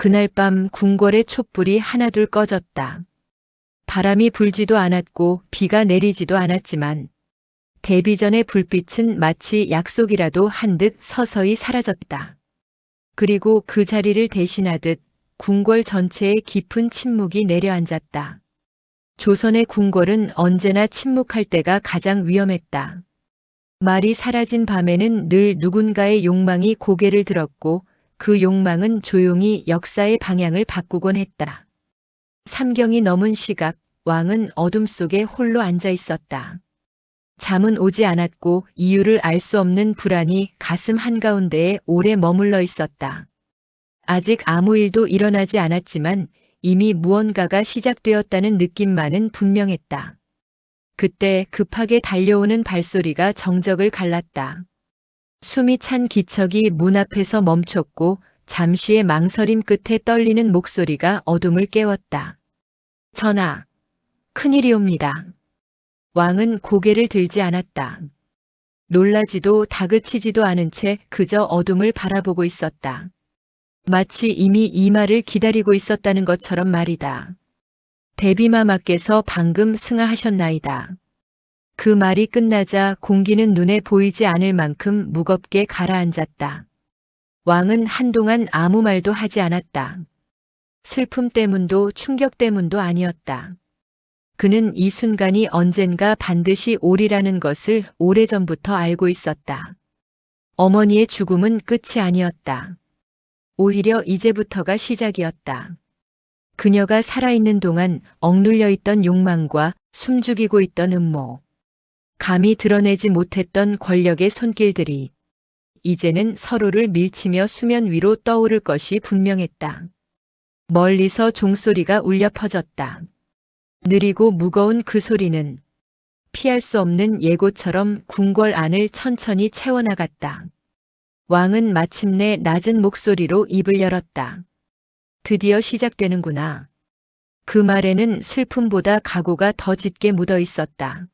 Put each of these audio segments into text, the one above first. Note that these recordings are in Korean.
그날 밤 궁궐의 촛불이 하나둘 꺼졌다. 바람이 불지도 않았고 비가 내리지도 않았지만 데뷔 전의 불빛은 마치 약속이라도 한 듯 서서히 사라졌다. 그리고 그 자리를 대신하듯 궁궐 전체에 깊은 침묵이 내려앉았다. 조선의 궁궐은 언제나 침묵할 때가 가장 위험했다. 말이 사라진 밤에는 늘 누군가의 욕망이 고개를 들었고 그 욕망은 조용히 역사의 방향을 바꾸곤 했다. 삼경이 넘은 시각, 왕은 어둠 속에 홀로 앉아 있었다. 잠은 오지 않았고 이유를 알 수 없는 불안이 가슴 한가운데에 오래 머물러 있었다. 아직 아무 일도 일어나지 않았지만 이미 무언가가 시작되었다는 느낌만은 분명했다. 그때 급하게 달려오는 발소리가 정적을 갈랐다. 숨이 찬 기척이 문 앞에서 멈췄고 잠시의 망설임 끝에 떨리는 목소리가 어둠을 깨웠다. 전하, 큰일이옵니다. 왕은 고개를 들지 않았다. 놀라지도 다그치지도 않은 채 그저 어둠을 바라보고 있었다. 마치 이미 이 말을 기다리고 있었다는 것처럼 말이다. 대비마마께서 방금 승하하셨나이다. 그 말이 끝나자 공기는 눈에 보이지 않을 만큼 무겁게 가라앉았다. 왕은 한동안 아무 말도 하지 않았다. 슬픔 때문도 충격 때문도 아니었다. 그는 이 순간이 언젠가 반드시 오리라는 것을 오래전부터 알고 있었다. 어머니의 죽음은 끝이 아니었다. 오히려 이제부터가 시작이었다. 그녀가 살아있는 동안 억눌려 있던 욕망과 숨죽이고 있던 음모, 감히 드러내지 못했던 권력의 손길들이 이제는 서로를 밀치며 수면 위로 떠오를 것이 분명했다. 멀리서 종소리가 울려 퍼졌다. 느리고 무거운 그 소리는 피할 수 없는 예고처럼 궁궐 안을 천천히 채워나갔다. 왕은 마침내 낮은 목소리로 입을 열었다. 드디어 시작되는구나. 그 말에는 슬픔보다 각오가 더 짙게 묻어 있었다.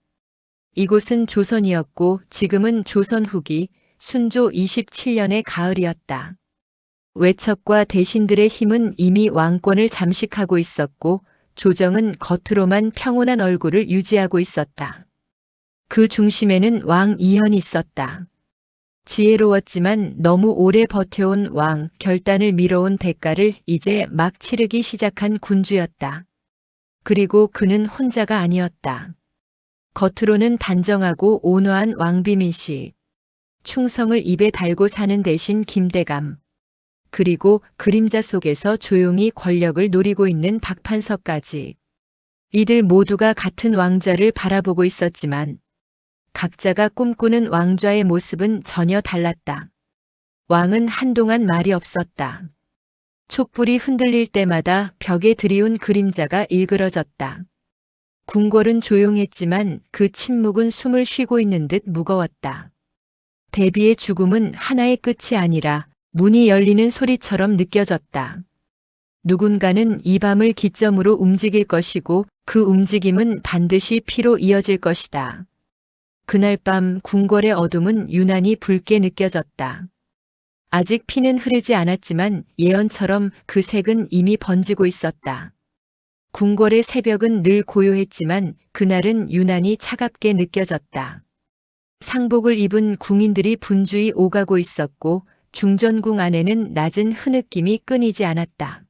이곳은 조선이었고 지금은 조선 후기 순조 27년의 가을이었다. 외척과 대신들의 힘은 이미 왕권을 잠식하고 있었고 조정은 겉으로만 평온한 얼굴을 유지하고 있었다. 그 중심에는 왕 이현이 있었다. 지혜로웠지만 너무 오래 버텨온 왕 결단을 미뤄온 대가를 이제 막 치르기 시작한 군주였다. 그리고 그는 혼자가 아니었다. 겉으로는 단정하고 온화한 왕비민 씨. 충성을 입에 달고 사는 대신 김대감. 그리고 그림자 속에서 조용히 권력을 노리고 있는 박판서까지. 이들 모두가 같은 왕좌를 바라보고 있었지만 각자가 꿈꾸는 왕좌의 모습은 전혀 달랐다. 왕은 한동안 말이 없었다. 촛불이 흔들릴 때마다 벽에 드리운 그림자가 일그러졌다. 궁궐은 조용했지만 그 침묵은 숨을 쉬고 있는 듯 무거웠다. 데비의 죽음은 하나의 끝이 아니라 문이 열리는 소리처럼 느껴졌다. 누군가는 이 밤을 기점으로 움직일 것이고 그 움직임은 반드시 피로 이어질 것이다. 그날 밤 궁궐의 어둠은 유난히 붉게 느껴졌다. 아직 피는 흐르지 않았지만 예언처럼 그 색은 이미 번지고 있었다. 궁궐의 새벽은 늘 고요했지만 그날은 유난히 차갑게 느껴졌다. 상복을 입은 궁인들이 분주히 오가고 있었고 중전궁 안에는 낮은 흐느낌이 끊이지 않았다.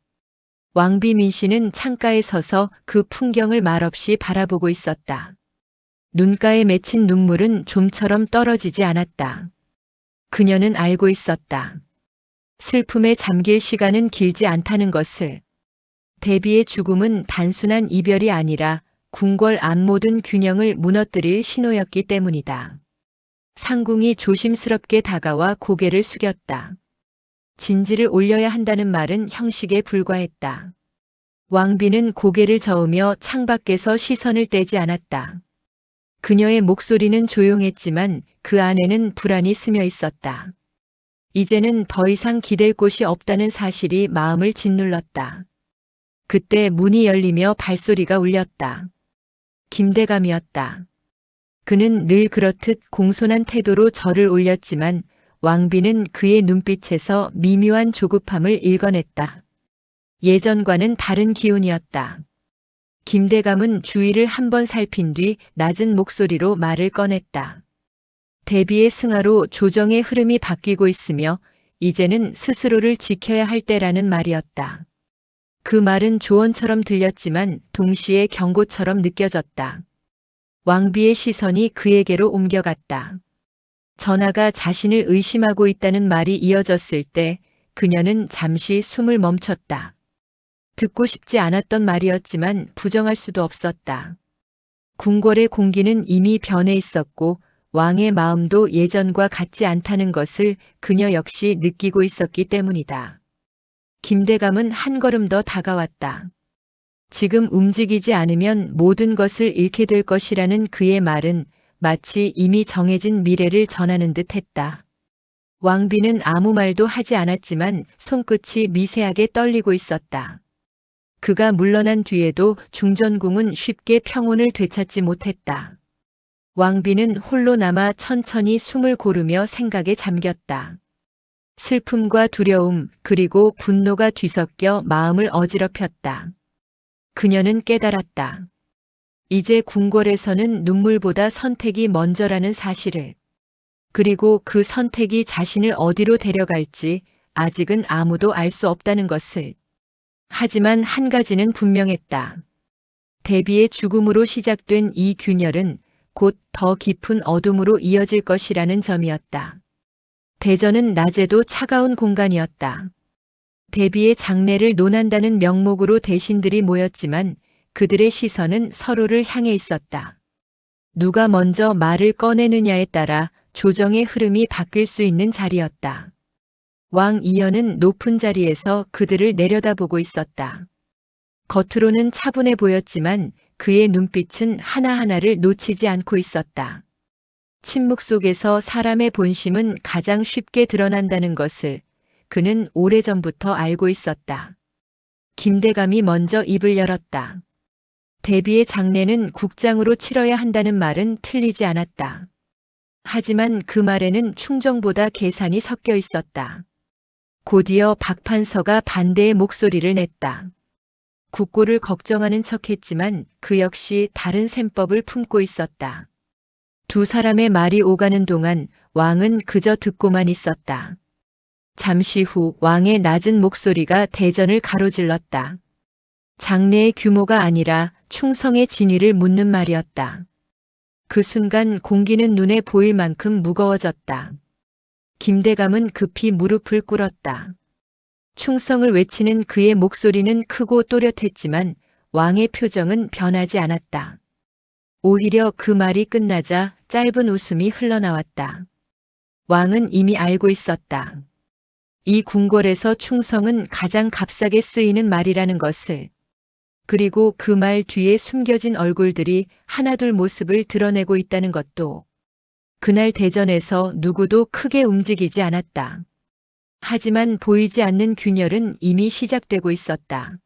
왕비민 씨는 창가에 서서 그 풍경을 말없이 바라보고 있었다. 눈가에 맺힌 눈물은 좀처럼 떨어지지 않았다. 그녀는 알고 있었다. 슬픔에 잠길 시간은 길지 않다는 것을. 데비의 죽음은 단순한 이별이 아니라 궁궐 안 모든 균형을 무너뜨릴 신호였기 때문이다. 상궁이 조심스럽게 다가와 고개를 숙였다. 진지를 올려야 한다는 말은 형식에 불과했다. 왕비는 고개를 저으며 창밖에서 시선을 떼지 않았다. 그녀의 목소리는 조용했지만 그 안에는 불안이 스며 있었다. 이제는 더 이상 기댈 곳이 없다는 사실이 마음을 짓눌렀다. 그때 문이 열리며 발소리가 울렸다. 김대감이었다. 그는 늘 그렇듯 공손한 태도로 절을 올렸지만 왕비는 그의 눈빛에서 미묘한 조급함을 읽어냈다. 예전과는 다른 기운이었다. 김대감은 주위를 한번 살핀 뒤 낮은 목소리로 말을 꺼냈다. 대비의 승하로 조정의 흐름이 바뀌고 있으며 이제는 스스로를 지켜야 할 때라는 말이었다. 그 말은 조언처럼 들렸지만 동시에 경고처럼 느껴졌다. 왕비의 시선이 그에게로 옮겨갔다. 전하가 자신을 의심하고 있다는 말이 이어졌을 때 그녀는 잠시 숨을 멈췄다. 듣고 싶지 않았던 말이었지만 부정할 수도 없었다. 궁궐의 공기는 이미 변해 있었고 왕의 마음도 예전과 같지 않다는 것을 그녀 역시 느끼고 있었기 때문이다. 김대감은 한 걸음 더 다가왔다. 지금 움직이지 않으면 모든 것을 잃게 될 것이라는 그의 말은 마치 이미 정해진 미래를 전하는 듯 했다. 왕비는 아무 말도 하지 않았지만 손끝이 미세하게 떨리고 있었다. 그가 물러난 뒤에도 중전궁은 쉽게 평온을 되찾지 못했다. 왕비는 홀로 남아 천천히 숨을 고르며 생각에 잠겼다. 슬픔과 두려움 그리고 분노가 뒤섞여 마음을 어지럽혔다. 그녀는 깨달았다. 이제 궁궐에서는 눈물보다 선택이 먼저라는 사실을. 그리고 그 선택이 자신을 어디로 데려갈지 아직은 아무도 알 수 없다는 것을. 하지만 한 가지는 분명했다. 대비의 죽음으로 시작된 이 균열은 곧 더 깊은 어둠으로 이어질 것이라는 점이었다. 대전은 낮에도 차가운 공간이었다. 대비의 장례를 논한다는 명목으로 대신들이 모였지만 그들의 시선은 서로를 향해 있었다. 누가 먼저 말을 꺼내느냐에 따라 조정의 흐름이 바뀔 수 있는 자리였다. 왕 이연은 높은 자리에서 그들을 내려다보고 있었다. 겉으로는 차분해 보였지만 그의 눈빛은 하나하나를 놓치지 않고 있었다. 침묵 속에서 사람의 본심은 가장 쉽게 드러난다는 것을 그는 오래전부터 알고 있었다. 김대감이 먼저 입을 열었다. 대비의 장례는 국장으로 치러야 한다는 말은 틀리지 않았다. 하지만 그 말에는 충정보다 계산이 섞여 있었다. 곧이어 박판서가 반대의 목소리를 냈다. 국고를 걱정하는 척했지만 그 역시 다른 셈법을 품고 있었다. 두 사람의 말이 오가는 동안 왕은 그저 듣고만 있었다. 잠시 후 왕의 낮은 목소리가 대전을 가로질렀다. 장래의 규모가 아니라 충성의 진위를 묻는 말이었다. 그 순간 공기는 눈에 보일 만큼 무거워졌다. 김대감은 급히 무릎을 꿇었다. 충성을 외치는 그의 목소리는 크고 또렷했지만 왕의 표정은 변하지 않았다. 오히려 그 말이 끝나자 짧은 웃음이 흘러나왔다. 왕은 이미 알고 있었다. 이 궁궐에서 충성은 가장 값싸게 쓰이는 말이라는 것을. 그리고 그 말 뒤에 숨겨진 얼굴들이 하나둘 모습을 드러내고 있다는 것도. 그날 대전에서 누구도 크게 움직이지 않았다. 하지만 보이지 않는 균열은 이미 시작되고 있었다.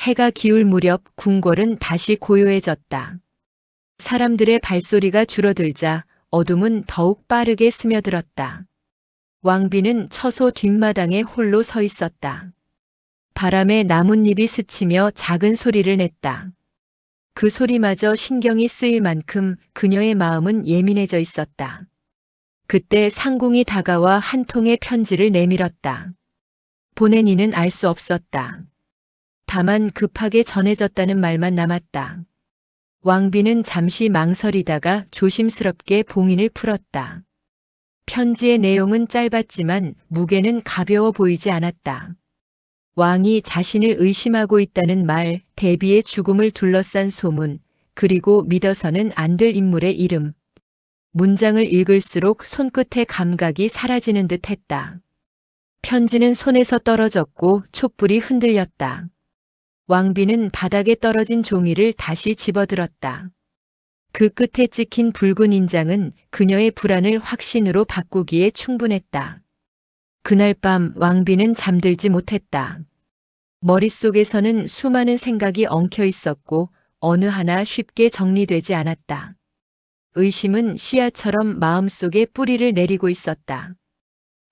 해가 기울 무렵 궁궐은 다시 고요해졌다. 사람들의 발소리가 줄어들자 어둠은 더욱 빠르게 스며들었다. 왕비는 처소 뒷마당에 홀로 서 있었다. 바람에 나뭇잎이 스치며 작은 소리를 냈다. 그 소리마저 신경이 쓰일 만큼 그녀의 마음은 예민해져 있었다. 그때 상궁이 다가와 한 통의 편지를 내밀었다. 보낸 이는 알 수 없었다. 다만 급하게 전해졌다는 말만 남았다. 왕비는 잠시 망설이다가 조심스럽게 봉인을 풀었다. 편지의 내용은 짧았지만 무게는 가벼워 보이지 않았다. 왕이 자신을 의심하고 있다는 말, 대비의 죽음을 둘러싼 소문, 그리고 믿어서는 안 될 인물의 이름. 문장을 읽을수록 손끝의 감각이 사라지는 듯 했다. 편지는 손에서 떨어졌고 촛불이 흔들렸다. 왕비는 바닥에 떨어진 종이를 다시 집어들었다. 그 끝에 찍힌 붉은 인장은 그녀의 불안을 확신으로 바꾸기에 충분했다. 그날 밤 왕비는 잠들지 못했다. 머릿속에서는 수많은 생각이 엉켜 있었고 어느 하나 쉽게 정리되지 않았다. 의심은 씨앗처럼 마음속에 뿌리를 내리고 있었다.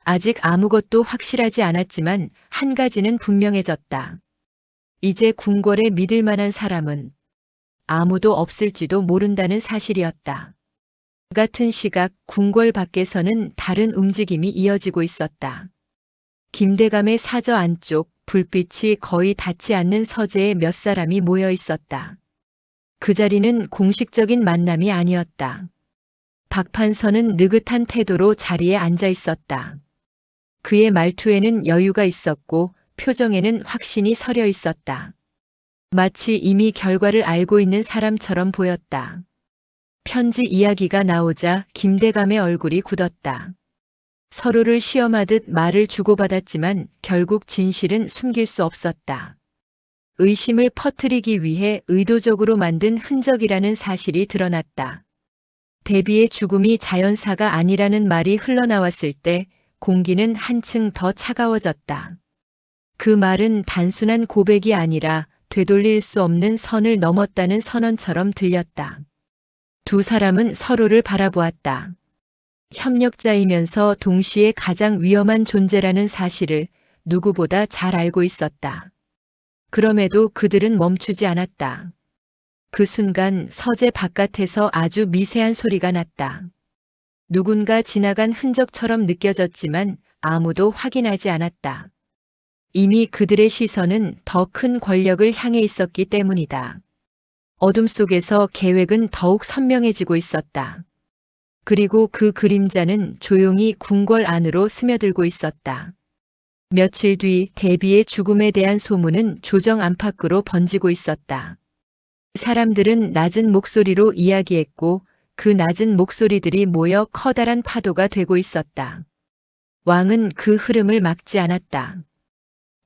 아직 아무것도 확실하지 않았지만 한 가지는 분명해졌다. 이제 궁궐에 믿을 만한 사람은 아무도 없을지도 모른다는 사실이었다. 같은 시각 궁궐 밖에서는 다른 움직임이 이어지고 있었다. 김대감의 사저 안쪽 불빛이 거의 닿지 않는 서재에 몇 사람이 모여 있었다. 그 자리는 공식적인 만남이 아니었다. 박판서는 느긋한 태도로 자리에 앉아 있었다. 그의 말투에는 여유가 있었고 표정에는 확신이 서려 있었다. 마치 이미 결과를 알고 있는 사람처럼 보였다. 편지 이야기가 나오자 김대감의 얼굴이 굳었다. 서로를 시험하듯 말을 주고받았지만 결국 진실은 숨길 수 없었다. 의심을 퍼뜨리기 위해 의도적으로 만든 흔적이라는 사실이 드러났다. 데비의 죽음이 자연사가 아니라는 말이 흘러나왔을 때 공기는 한층 더 차가워졌다. 그 말은 단순한 고백이 아니라 되돌릴 수 없는 선을 넘었다는 선언처럼 들렸다. 두 사람은 서로를 바라보았다. 협력자이면서 동시에 가장 위험한 존재라는 사실을 누구보다 잘 알고 있었다. 그럼에도 그들은 멈추지 않았다. 그 순간 서재 바깥에서 아주 미세한 소리가 났다. 누군가 지나간 흔적처럼 느껴졌지만 아무도 확인하지 않았다. 이미 그들의 시선은 더 큰 권력을 향해 있었기 때문이다. 어둠 속에서 계획은 더욱 선명해지고 있었다. 그리고 그 그림자는 조용히 궁궐 안으로 스며들고 있었다. 며칠 뒤 데비의 죽음에 대한 소문은 조정 안팎으로 번지고 있었다. 사람들은 낮은 목소리로 이야기했고 그 낮은 목소리들이 모여 커다란 파도가 되고 있었다. 왕은 그 흐름을 막지 않았다.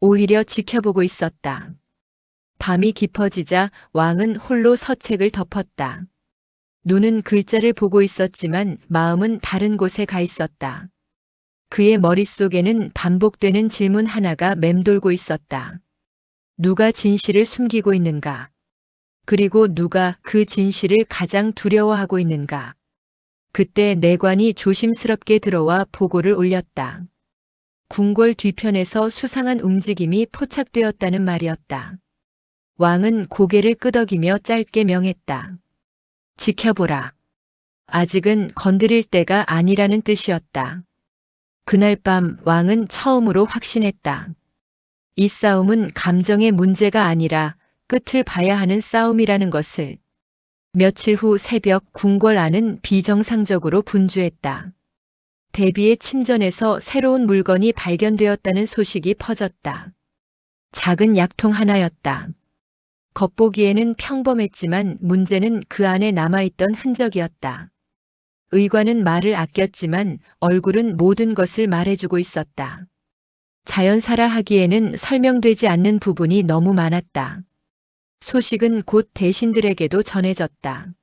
오히려 지켜보고 있었다. 밤이 깊어지자 왕은 홀로 서책을 덮었다. 눈은 글자를 보고 있었지만 마음은 다른 곳에 가 있었다. 그의 머릿속에는 반복되는 질문 하나가 맴돌고 있었다. 누가 진실을 숨기고 있는가? 그리고 누가 그 진실을 가장 두려워하고 있는가? 그때 내관이 조심스럽게 들어와 보고를 올렸다. 궁궐 뒤편에서 수상한 움직임이 포착되었다는 말이었다. 왕은 고개를 끄덕이며 짧게 명했다. 지켜보라. 아직은 건드릴 때가 아니라는 뜻이었다. 그날 밤 왕은 처음으로 확신했다. 이 싸움은 감정의 문제가 아니라 끝을 봐야 하는 싸움이라는 것을. 며칠 후 새벽 궁궐 안은 비정상적으로 분주했다. 대비의 침전에서 새로운 물건이 발견되었다는 소식이 퍼졌다. 작은 약통 하나였다. 겉보기에는 평범했지만 문제는 그 안에 남아있던 흔적이었다. 의관은 말을 아꼈지만 얼굴은 모든 것을 말해주고 있었다. 자연사라 하기에는 설명되지 않는 부분이 너무 많았다. 소식은 곧 대신들에게도 전해졌다.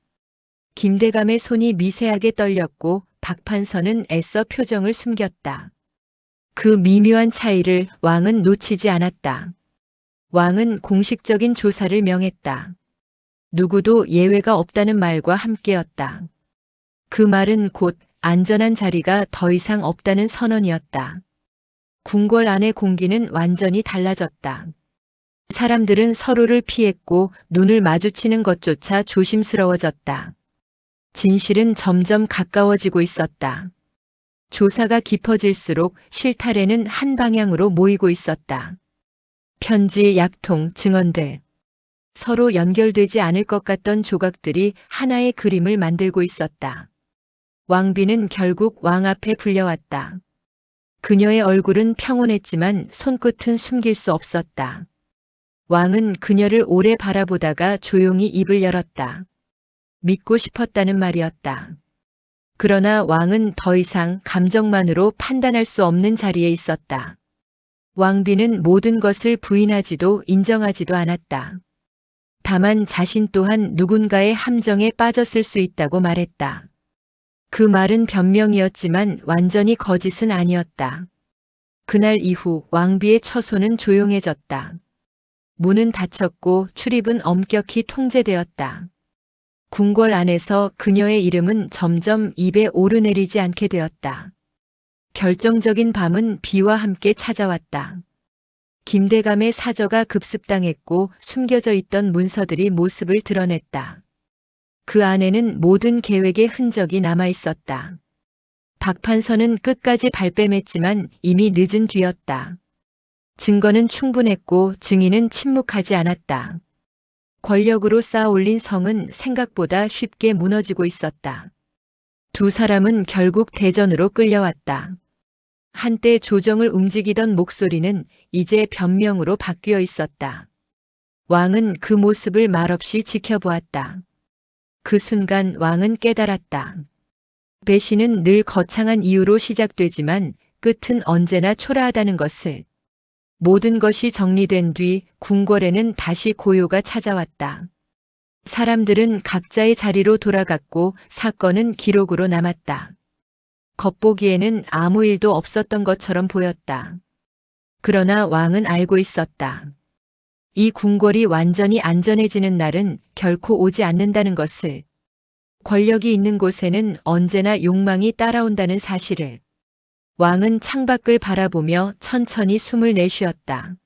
김대감의 손이 미세하게 떨렸고 박판서는 애써 표정을 숨겼다. 그 미묘한 차이를 왕은 놓치지 않았다. 왕은 공식적인 조사를 명했다. 누구도 예외가 없다는 말과 함께였다. 그 말은 곧 안전한 자리가 더 이상 없다는 선언이었다. 궁궐 안의 공기는 완전히 달라졌다. 사람들은 서로를 피했고 눈을 마주치는 것조차 조심스러워졌다. 진실은 점점 가까워지고 있었다. 조사가 깊어질수록 실타래는 한 방향으로 모이고 있었다. 편지, 약통, 증언들. 서로 연결되지 않을 것 같던 조각들이 하나의 그림을 만들고 있었다. 왕비는 결국 왕 앞에 불려왔다. 그녀의 얼굴은 평온했지만 손끝은 숨길 수 없었다. 왕은 그녀를 오래 바라보다가 조용히 입을 열었다. 믿고 싶었다는 말이었다. 그러나 왕은 더 이상 감정만으로 판단할 수 없는 자리에 있었다. 왕비는 모든 것을 부인하지도 인정하지도 않았다. 다만 자신 또한 누군가의 함정에 빠졌을 수 있다고 말했다. 그 말은 변명이었지만 완전히 거짓은 아니었다. 그날 이후 왕비의 처소는 조용해졌다. 문은 닫혔고 출입은 엄격히 통제되었다. 궁궐 안에서 그녀의 이름은 점점 입에 오르내리지 않게 되었다. 결정적인 밤은 비와 함께 찾아왔다. 김대감의 사저가 급습당했고 숨겨져 있던 문서들이 모습을 드러냈다. 그 안에는 모든 계획의 흔적이 남아 있었다. 박판서는 끝까지 발뺌했지만 이미 늦은 뒤였다. 증거는 충분했고 증인은 침묵하지 않았다. 권력으로 쌓아 올린 성은 생각보다 쉽게 무너지고 있었다. 두 사람은 결국 대전으로 끌려왔다. 한때 조정을 움직이던 목소리는 이제 변명으로 바뀌어 있었다. 왕은 그 모습을 말없이 지켜보았다. 그 순간 왕은 깨달았다. 배신은 늘 거창한 이유로 시작되지만 끝은 언제나 초라하다는 것을. 모든 것이 정리된 뒤 궁궐에는 다시 고요가 찾아왔다. 사람들은 각자의 자리로 돌아갔고 사건은 기록으로 남았다. 겉보기에는 아무 일도 없었던 것처럼 보였다. 그러나 왕은 알고 있었다. 이 궁궐이 완전히 안전해지는 날은 결코 오지 않는다는 것을. 권력이 있는 곳에는 언제나 욕망이 따라온다는 사실을. 왕은 창밖을 바라보며 천천히 숨을 내쉬었다.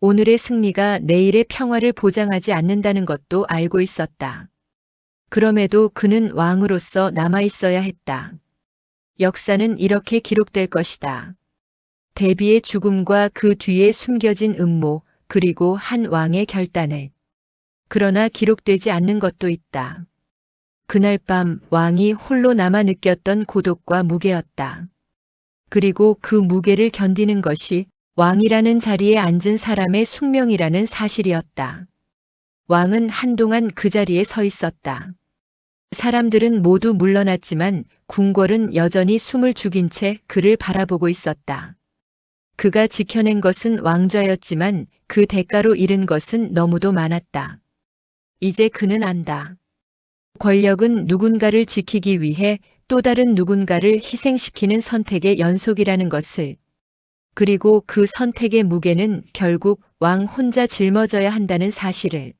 오늘의 승리가 내일의 평화를 보장하지 않는다는 것도 알고 있었다. 그럼에도 그는 왕으로서 남아 있어야 했다. 역사는 이렇게 기록될 것이다. 대비의 죽음과 그 뒤에 숨겨진 음모, 그리고 한 왕의 결단을. 그러나 기록되지 않는 것도 있다. 그날 밤 왕이 홀로 남아 느꼈던 고독과 무게였다. 그리고 그 무게를 견디는 것이 왕이라는 자리에 앉은 사람의 숙명이라는 사실이었다. 왕은 한동안 그 자리에 서 있었다. 사람들은 모두 물러났지만 궁궐은 여전히 숨을 죽인 채 그를 바라보고 있었다. 그가 지켜낸 것은 왕좌였지만 그 대가로 잃은 것은 너무도 많았다. 이제 그는 안다. 권력은 누군가를 지키기 위해 또 다른 누군가를 희생시키는 선택의 연속이라는 것을. 그리고 그 선택의 무게는 결국 왕 혼자 짊어져야 한다는 사실을.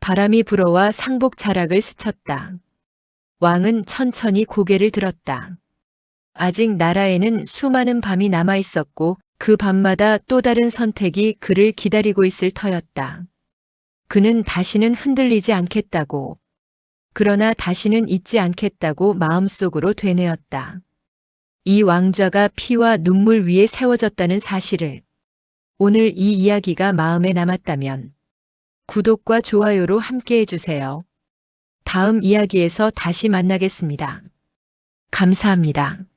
바람이 불어와 상복 자락을 스쳤다. 왕은 천천히 고개를 들었다. 아직 나라에는 수많은 밤이 남아 있었고 그 밤마다 또 다른 선택이 그를 기다리고 있을 터였다. 그는 다시는 흔들리지 않겠다고. 그러나 다시는 잊지 않겠다고 마음속으로 되뇌었다. 이 왕좌가 피와 눈물 위에 세워졌다는 사실을. 오늘 이 이야기가 마음에 남았다면 구독과 좋아요로 함께 해주세요. 다음 이야기에서 다시 만나겠습니다. 감사합니다.